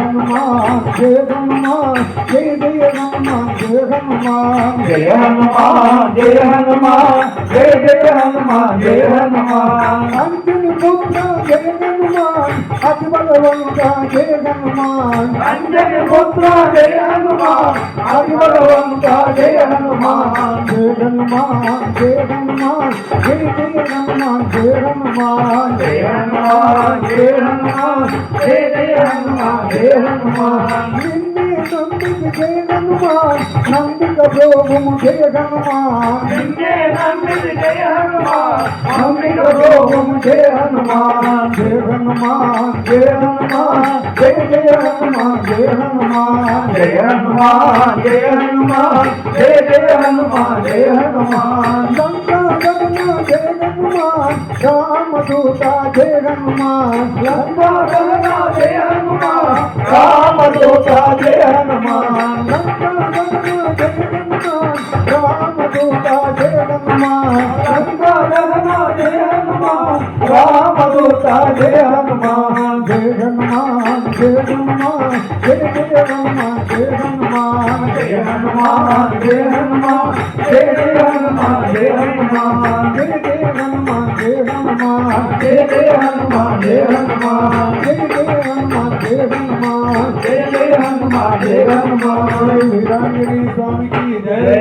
హనుమాన్ జయ హనుమాన్ జయ జయ హనుమాన్ జయ హనుమాన్ జయ హనుమాన్ జయ హనుమాన్ జయ జయ హనుమాన్ జయ హనుమాన్ అంజని పుత్ర జయ హనుమాన్ అతి బలవంత జయ హనుమాన్ అంజని పుత్ర జయ హనుమాన్ అతి బలవంత జయ హనుమాన్ హనుమాన్ జయ హనుమాన్ జయ జయ హనుమాన్ జయ హనుమాన్ జయ హనుమాన్ జయ హనుమాన్ జయ జయ హనుమాన్ జయ హనుమాన్ నిన్నే నందికి జయ హనుమాన్ నందిక భోగము జయ హనుమాన్ నిన్నే నమ్మిది జయ హనుమాన్ నందిక భోగము జయ హనుమాన్ జయ హనుమాన్ జయ హనుమాన్ జయ జయ హనుమాన్ జయ హనుమాన్ జయ హనుమాన్ జయ హనుమాన్ జయ జయ హనుమాన్ జయ హనుమాన్ లంకా జయ హనుమాన్ రామదూత జయ హనుమాన్ లంకా జయ హనుమాన్ రామదూత జయ హనుమాన్ లంకా జయ హనుమాన్ రామదూత జయ హనుమాన్ లంకా జయ హనుమాన్ రామదూత జయ హనుమాన్ జయ హనుమాన్ జయ హనుమాన్ జయ జయ హనుమాన్ జయ హనుమాన్ హనుమాన్ జయ హనుమాన్ జయ జయ హనుమాన్ జయ హనుమాన్ జయ జయ హనుమాన్ జయ హనుమాన్ జయ జయ హనుమాన్ జయ హనుమాన్ జయ జయ హనుమాన్ జయ హనుమాన్ జయ జయ హనుమాన్ జయ హనుమాన్ వీరాంజనేయ స్వామికి జయ జయ